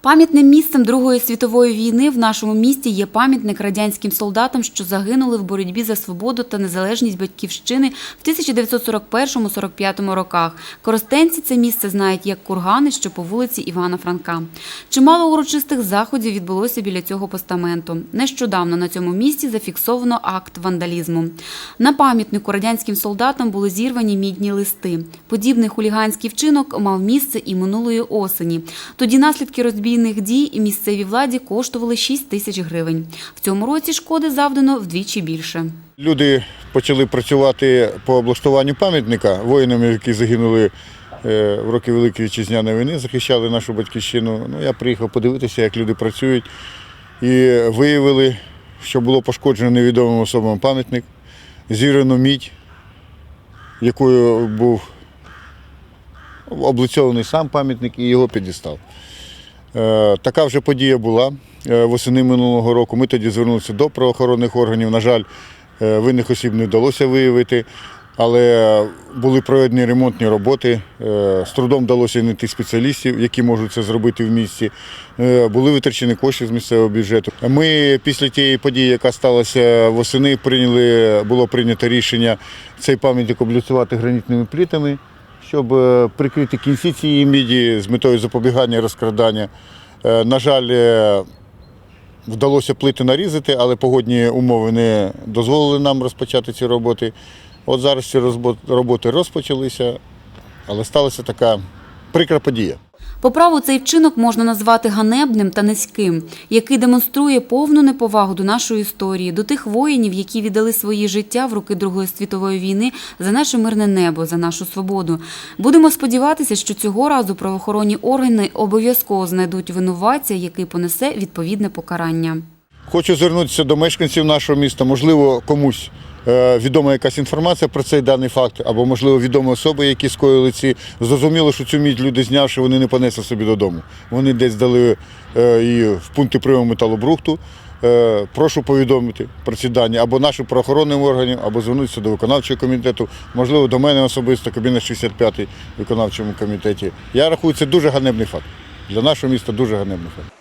Пам'ятним місцем Другої світової війни в нашому місті є пам'ятник радянським солдатам, що загинули в боротьбі за свободу та незалежність батьківщини в 1941-45 роках. Коростенці це місце знають як кургани, що по вулиці Івана Франка. Чимало урочистих заходів відбулося біля цього постаменту. Нещодавно на цьому місці зафіксовано акт вандалізму. На пам'ятнику радянським солдатам були зірвані мідні листи. Подібний хуліганський вчинок мав місце і минулої осені. Тоді наслідки розбійних дій місцевій владі коштували 6 тисяч гривень. В цьому році шкоди завдано вдвічі більше. Люди почали працювати по облаштуванню пам'ятника воїнам, які загинули е, в роки Великої Вітчизняної війни, захищали нашу батьківщину. Ну, я приїхав подивитися, як люди працюють, і виявили, що було пошкоджено невідомим особам пам'ятник, зірвано мідь, якою був облицьований сам пам'ятник і його підістав. Е, Така вже подія була е, восени минулого року. Ми тоді звернулися до правоохоронних органів. На жаль, е, винних осіб не вдалося виявити, але були проведені ремонтні роботи. З трудом вдалося знайти спеціалістів, які можуть це зробити в місті. Були витрачені кошти з місцевого бюджету. Ми після тієї події, яка сталася восени, прийняли, було прийнято рішення цей пам'ятник облюцювати гранітними плітами щоб е, прикрити кінці цієї міді з метою запобігання розкрадання. Е, На жаль, е, вдалося плити нарізати, але погодні умови не дозволили нам розпочати ці роботи. От зараз ці роботи розпочалися, але сталася така прикра подія. По праву цей вчинок можна назвати ганебним та низьким, який демонструє повну неповагу до нашої історії, до тих воїнів, які віддали свої життя в роки Другої світової війни за наше мирне небо, за нашу свободу. Будемо сподіватися, що цього разу правоохоронні органи обов'язково знайдуть винуватця, який понесе відповідне покарання. Хочу звернутися до мешканців нашого міста. Можливо, комусь відома якась інформація про цей даний факт, або, можливо, відомі особи, які скоїли ці. Зрозуміло, що цю мідь люди знявши, вони не понесли собі додому. Вони десь дали е, її в пункти прийому металобрухту. Е, Прошу повідомити про ці дані або нашим правоохоронним органам, або звернутися до виконавчого комітету, можливо, до мене особисто, кабінет 65 виконавчому комітеті. Я рахую, це дуже ганебний факт. Для нашого міста дуже ганебний факт.